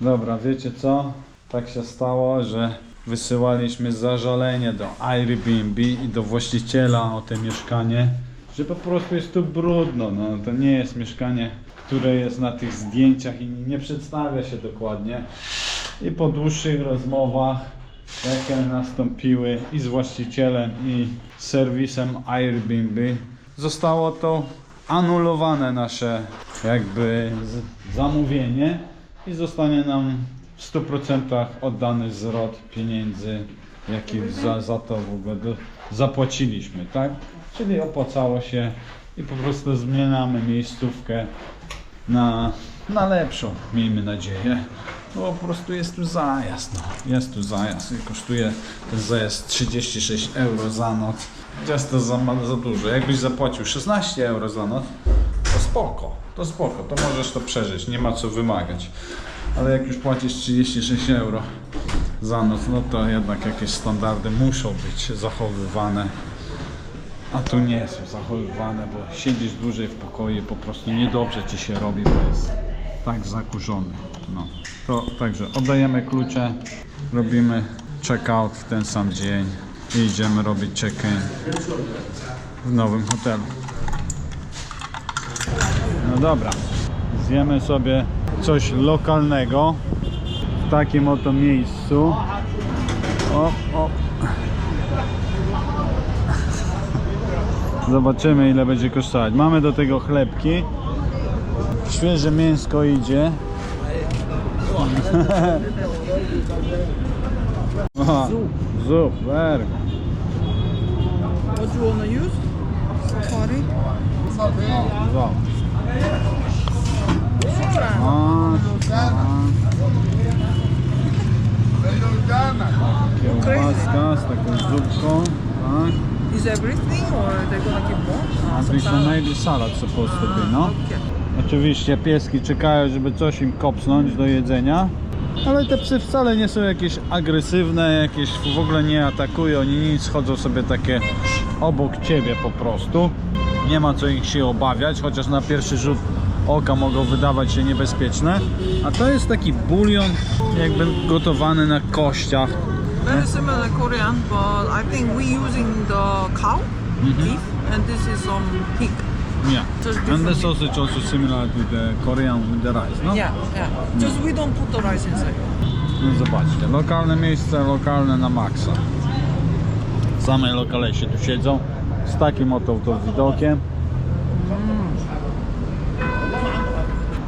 Dobra, wiecie co? Tak się stało, że wysyłaliśmy zażalenie do Airbnb i do właściciela o to mieszkanie, że po prostu jest tu brudno. No, to nie jest mieszkanie, które jest na tych zdjęciach i nie przedstawia się dokładnie. I po dłuższych rozmowach, jakie nastąpiły i z właścicielem, i serwisem Airbnb, zostało to anulowane nasze jakby zamówienie i zostanie nam w 100% oddany zwrot pieniędzy, jaki za, za to w ogóle do, zapłaciliśmy, tak? Czyli opłacało się i po prostu zmieniamy miejscówkę na, na lepszą, miejmy nadzieję. Bo po prostu jest tu zajazd, no. Jest tu zajazd i kosztuje ten zajazd 36 euro za noc. Jest to za, za dużo. Jakbyś zapłacił 16 euro za noc, to spoko, to spoko, to możesz to przeżyć, nie ma co wymagać. Ale jak już płacisz 36 euro za noc, no to jednak jakieś standardy muszą być zachowywane. A tu nie są zachowywane, bo siedzisz dłużej w pokoju, po prostu niedobrze ci się robi, bo jest tak zakurzony. No. To także oddajemy klucze, robimy check-out w ten sam dzień i idziemy robić check-in w nowym hotelu. No dobra, zjemy sobie coś lokalnego w takim oto miejscu. O, o. Zobaczymy ile będzie kosztować. Mamy do tego chlebki. Świeże mięsko idzie. Aha, Super. What you wanna use? Safari? A, Kiełbaska z taką zupką. Tak. Is everything or they gonna give more? A to są maybe salad supposed to be, no. Oczywiście pieski czekają, żeby coś im kopsnąć do jedzenia. Ale te psy wcale nie są jakieś agresywne, jakieś w ogóle nie atakują, ani nic, chodzą sobie takie obok ciebie po prostu. Nie ma co ich się obawiać, chociaż na pierwszy rzut oka mogą wydawać się niebezpieczne. A to jest taki bulion jakby gotowany na kościach. Very similar Korean, but I think we using the cow beef and this is um pig. Yeah. Just And the sausage also similar to the Korean with the rice, no? Yeah, yeah. Just we don't put the rice inside. No zobaczcie, lokalne miejsce, lokalne na maksa. Same lokalesie tu siedzą z takim oto to widokiem.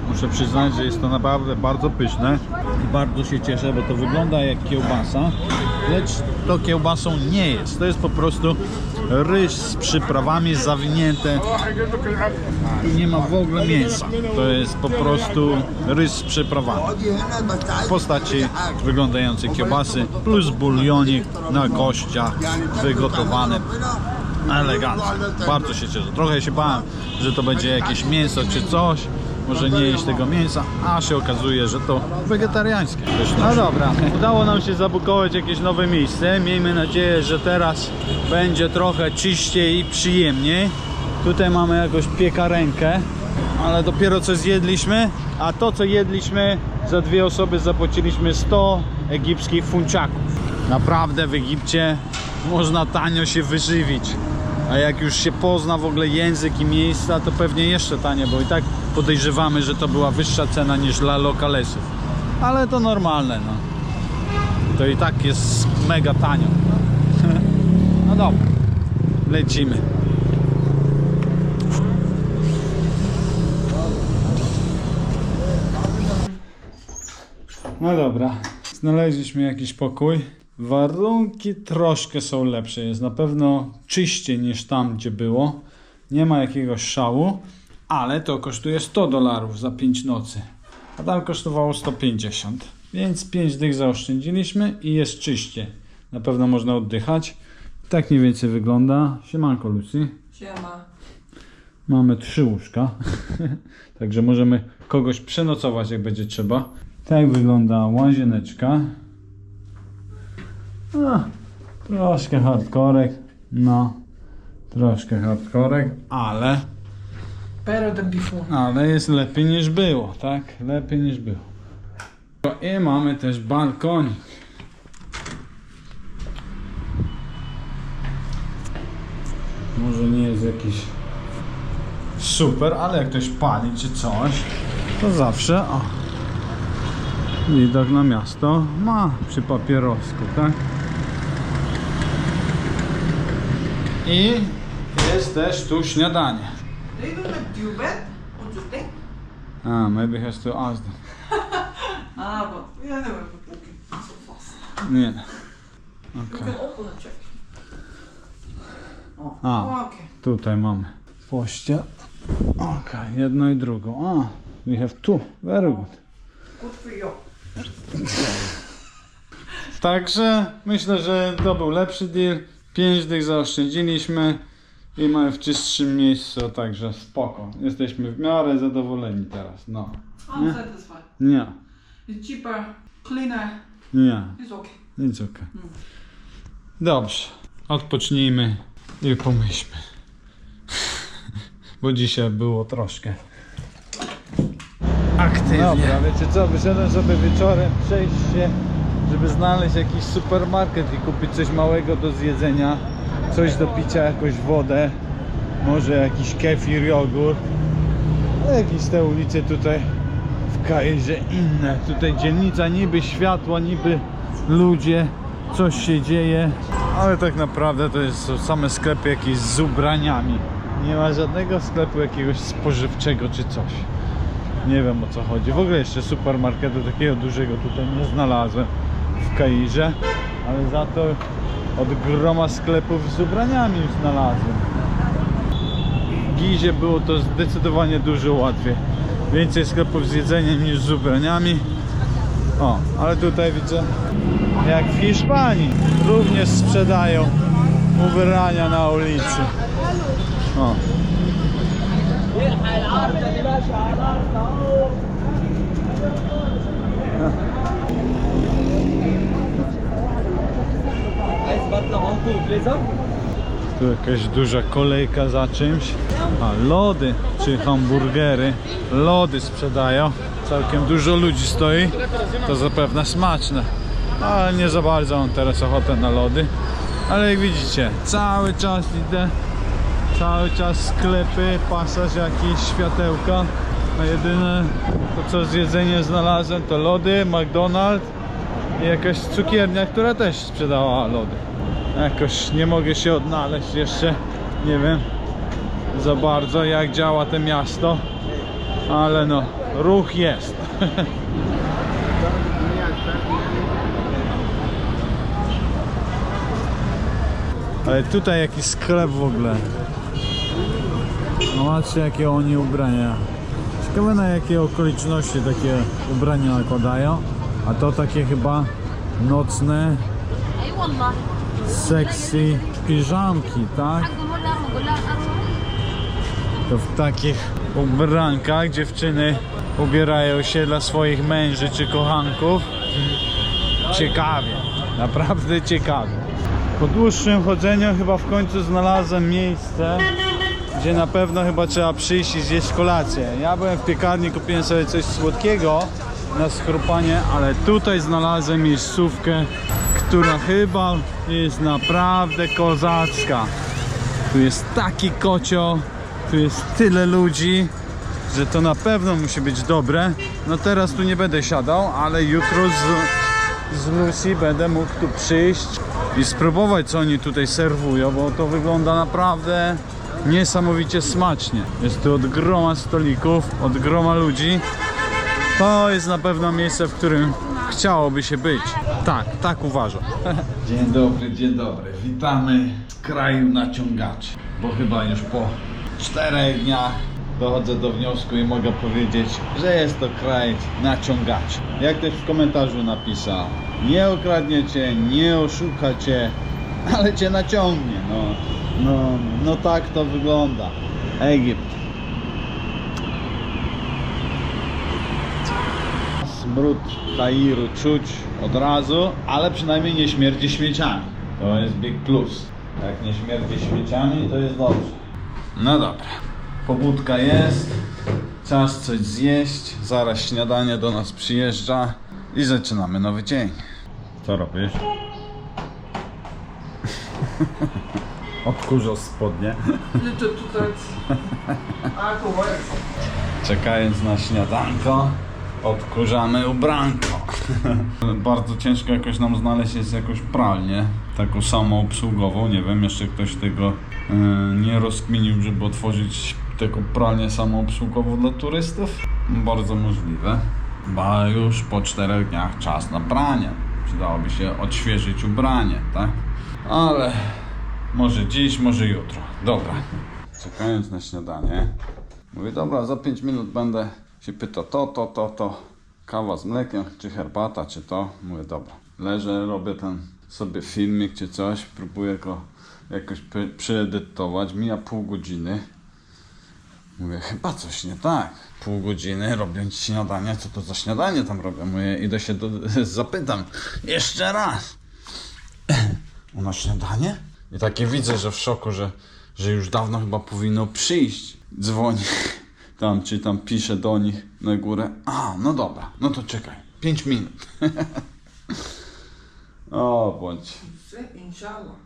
Muszę przyznać, że jest to naprawdę bardzo pyszne i bardzo się cieszę, bo to wygląda jak kiełbasa, lecz to kiełbasą nie jest. To jest po prostu ryż z przyprawami zawinięte i nie ma w ogóle mięsa. To jest po prostu ryż z przyprawami w postaci wyglądającej kiełbasy plus bulionik na kościach wygotowany elegancko. Bardzo się cieszę. Trochę się bałem, że to będzie jakieś mięso czy coś. Może nie jeść tego mięsa, a się okazuje, że to wegetariańskie. No dobra, udało nam się zabukować jakieś nowe miejsce. Miejmy nadzieję, że teraz będzie trochę czyściej i przyjemniej. Tutaj mamy jakąś piekarenkę, ale dopiero co zjedliśmy, a to co jedliśmy za dwie osoby zapłaciliśmy 100 egipskich funciaków. Naprawdę w Egipcie można tanio się wyżywić. A jak już się pozna w ogóle język i miejsca, to pewnie jeszcze tanie, bo i tak podejrzewamy, że to była wyższa cena niż dla lokalesów. Ale to normalne, no. To i tak jest mega tanio. No dobra, lecimy. No dobra, znaleźliśmy jakiś pokój. Warunki troszkę są lepsze, jest na pewno czyściej niż tam, gdzie było. Nie ma jakiegoś szału, ale to kosztuje 100 dolarów za 5 nocy, a tam kosztowało 150. Więc 5 dych zaoszczędziliśmy i jest czyście. Na pewno można oddychać. Tak mniej więcej wygląda. Siemanko Lucy. Siema. Mamy trzy łóżka, także możemy kogoś przenocować jak będzie trzeba. Tak wygląda łazieneczka. A, troszkę hardkorek, no, troszkę hardkorek, ale, Better than before. ale jest lepiej niż było, tak? Lepiej niż było. I mamy też balkonik. Może nie jest jakiś super, ale jak ktoś pali czy coś, to zawsze o, widok na miasto ma przy papierosku, tak? I jest też tu śniadanie. They don't have duvet on thing. Ah, maybe has to ask them. Ah, but yeah, they were walking so fast. Nie. You Okej. can open and check. Oh, okay. Tutaj mamy pościel. Okej, jedno i drugo. A, we have two. Very good. Good for you. Także myślę, że to był lepszy deal. 5 dych zaoszczędziliśmy i mamy w czystszym miejscu, także spoko. Jesteśmy w miarę zadowoleni teraz. No. I'm Yeah. satisfied. Nie, It's cheaper, cleaner. nie, It's okay. nic okej. Dobrze, odpocznijmy i pomyślmy. Bo dzisiaj było troszkę aktywnie. Dobra, wiecie co, wyszedłem sobie wieczorem przejść się, żeby znaleźć jakiś supermarket i kupić coś małego do zjedzenia, coś do picia, jakąś wodę, może jakiś kefir, jogurt. A jakieś te ulice tutaj w Kairze inne. Tutaj dzielnica niby światło, niby ludzie, coś się dzieje, ale tak naprawdę to jest, same sklepy jakieś z ubraniami. Nie ma żadnego sklepu jakiegoś spożywczego czy coś. Nie wiem o co chodzi. W ogóle jeszcze supermarketu takiego dużego tutaj nie znalazłem w Kairze, ale za to od groma sklepów z ubraniami znalazłem. W Gizie było to zdecydowanie dużo łatwiej. Więcej sklepów z jedzeniem niż z ubraniami. O, ale tutaj widzę, jak w Hiszpanii, również sprzedają ubrania na ulicy. O. Tu jakaś duża kolejka za czymś. A lody czy hamburgery. Lody sprzedają. Całkiem dużo ludzi stoi. To zapewne smaczne. Ale nie za bardzo mam teraz ochotę na lody. Ale jak widzicie, cały czas idę. Cały czas sklepy, pasaż jakieś, światełka. A jedyne to co z jedzeniem znalazłem to lody, McDonald's i jakaś cukiernia, która też sprzedawała lody. Jakoś nie mogę się odnaleźć jeszcze, nie wiem za bardzo jak działa to miasto, ale no, ruch jest. Ale tutaj jakiś sklep w ogóle. No patrzcie jakie oni ubrania. Ciekawe na jakie okoliczności takie ubrania nakładają. A to takie chyba nocne, sexy piżamki, tak? To w takich ubrankach dziewczyny ubierają się dla swoich męży czy kochanków. Ciekawie, naprawdę ciekawie. Po dłuższym chodzeniu chyba w końcu znalazłem miejsce, gdzie na pewno chyba trzeba przyjść i zjeść kolację. Ja byłem w piekarni, kupiłem sobie coś słodkiego, na schrupanie, ale tutaj znalazłem miejscówkę, która chyba jest naprawdę kozacka. Tu jest taki kocioł, tu jest tyle ludzi, że to na pewno musi być dobre. No teraz tu nie będę siadał, ale jutro z, z Lucy będę mógł tu przyjść i spróbować co oni tutaj serwują, bo to wygląda naprawdę niesamowicie smacznie. Jest tu od groma stolików, od groma ludzi. To jest na pewno miejsce, w którym chciałoby się być. Tak, tak uważam. Dzień dobry, dzień dobry. Witamy z kraju naciągaczy. Bo chyba już po czterech dniach dochodzę do wniosku i mogę powiedzieć, że jest to kraj naciągaczy. Jak ktoś w komentarzu napisał, nie okradniecie, nie oszukacie, ale cię naciągnie. No, no, no tak to wygląda. Egipt. Smród Kairu czuć od razu, ale przynajmniej nie śmierdzi śmieciami. To jest big plus. Jak nie śmierdzi śmieciami, to jest dobrze. No dobra. Pobudka jest. Czas coś zjeść. Zaraz śniadanie do nas przyjeżdża. I zaczynamy nowy dzień. Co robisz? Odkurzał spodnie. I have to wear Czekając na śniadanko, odkurzamy ubranko. Bardzo ciężko jakoś nam znaleźć jest jakąś pralnię, taką samoobsługową. Nie wiem, jeszcze ktoś tego e, nie rozkminił, żeby otworzyć taką pralnię samoobsługową dla turystów. Bardzo możliwe. Bo już po czterech dniach czas na pranie. Przydałoby się odświeżyć ubranie, tak? Ale może dziś, może jutro. Dobra. Czekając na śniadanie, mówię, dobra, za 5 minut będę się pytał to, to, to, to. Kawa z mlekiem, czy herbata, czy to. Mówię, dobra. Leżę, robię ten sobie filmik, czy coś. Próbuję go jakoś przyedytować. Mija pół godziny. Mówię, chyba coś nie tak. Pół godziny robiąc śniadanie, co to za śniadanie tam robię? Mówię, idę się do, zapytam. Jeszcze raz. Nas śniadanie? I takie widzę, że w szoku, że, że już dawno chyba powinno przyjść. Dzwoni tam, czy tam pisze do nich na górę. A, no dobra, no to czekaj. 5 minut. o, bądź. Inshallah.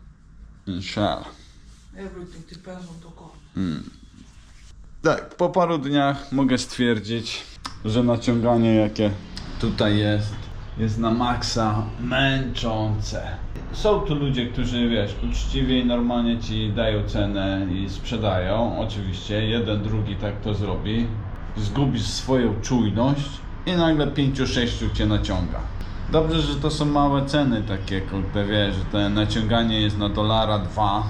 Inshallah. Everything depends on the God. Tak, po paru dniach mogę stwierdzić, że naciąganie jakie tutaj jest, jest na maksa męczące. Są tu ludzie, którzy wiesz, uczciwie i normalnie ci dają cenę i sprzedają. Oczywiście, jeden, drugi tak to zrobi. Zgubisz swoją czujność i nagle pięciu, sześciu cię naciąga. Dobrze, że to są małe ceny takie, kurde, wiesz, że to naciąganie jest na dolara dwa,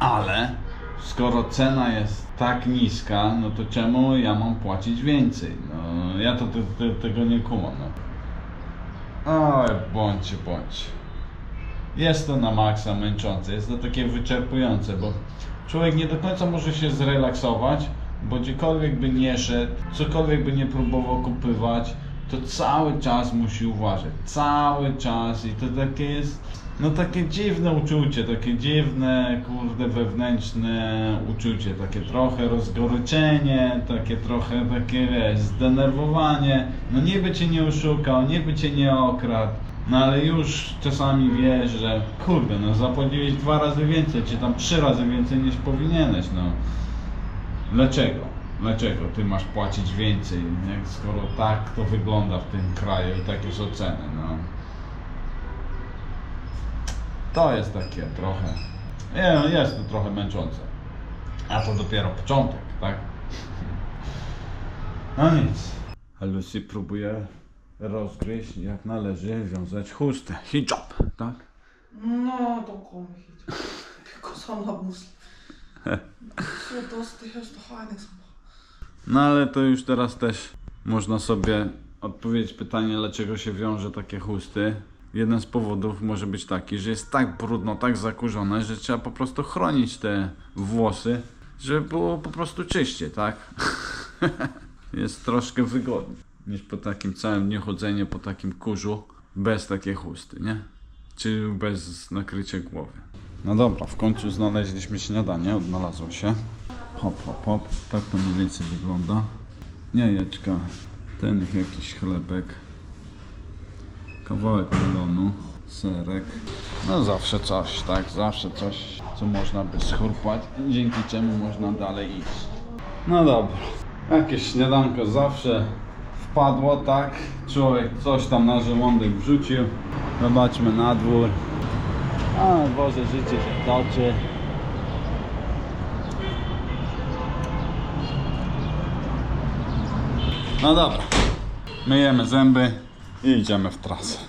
ale skoro cena jest tak niska, no to czemu ja mam płacić więcej? No, ja to, te- te- tego nie kumam. No. Oj, bądźcie, bądź. Jest to na maksa męczące, jest to takie wyczerpujące, bo człowiek nie do końca może się zrelaksować, bo gdziekolwiek by nie szedł, cokolwiek by nie próbował kupywać, to cały czas musi uważać. Cały czas i to takie jest, no takie dziwne uczucie, takie dziwne, kurde, wewnętrzne uczucie, takie trochę rozgoryczenie, takie trochę takie, wiesz, zdenerwowanie. No niby cię nie oszukał, niby cię nie okradł. No ale już czasami wiesz, że kurde, no zapłaciłeś dwa razy więcej, czy tam trzy razy więcej niż powinieneś, no. Dlaczego? Dlaczego ty masz płacić więcej, jak skoro tak to wygląda w tym kraju i takie są ceny, no. To jest takie trochę, nie, no jest to trochę męczące. A to dopiero początek, tak? No nic. Lucy próbuje rozgryźć, jak należy wiązać chustę. Hijab, tak? No, me hijab. I'm not Muslim. have to hide some. No ale to już teraz też można sobie odpowiedzieć pytanie, dlaczego się wiąże takie chusty. Jeden z powodów może być taki, że jest tak brudno, tak zakurzone, że trzeba po prostu chronić te włosy, żeby było po prostu czyście, tak? jest troszkę wygodniej niż po takim całym dniu po takim kurzu bez takiej chusty, nie? Czy bez nakrycia głowy. No dobra, w końcu znaleźliśmy śniadanie, odnalazło się. Hop, hop, hop. Tak to mniej więcej wygląda. Jajeczka, ten jakiś chlebek, kawałek melonu, serek. No zawsze coś, tak? Zawsze coś, co można by schrupać, dzięki czemu można dalej iść. No dobra. Jakieś śniadanko zawsze wpadło, tak? Człowiek coś tam na żołądek wrzucił. Zobaczmy na dwór. A, Boże, życie się toczy. No dobra, myjemy zęby i idziemy w trasę.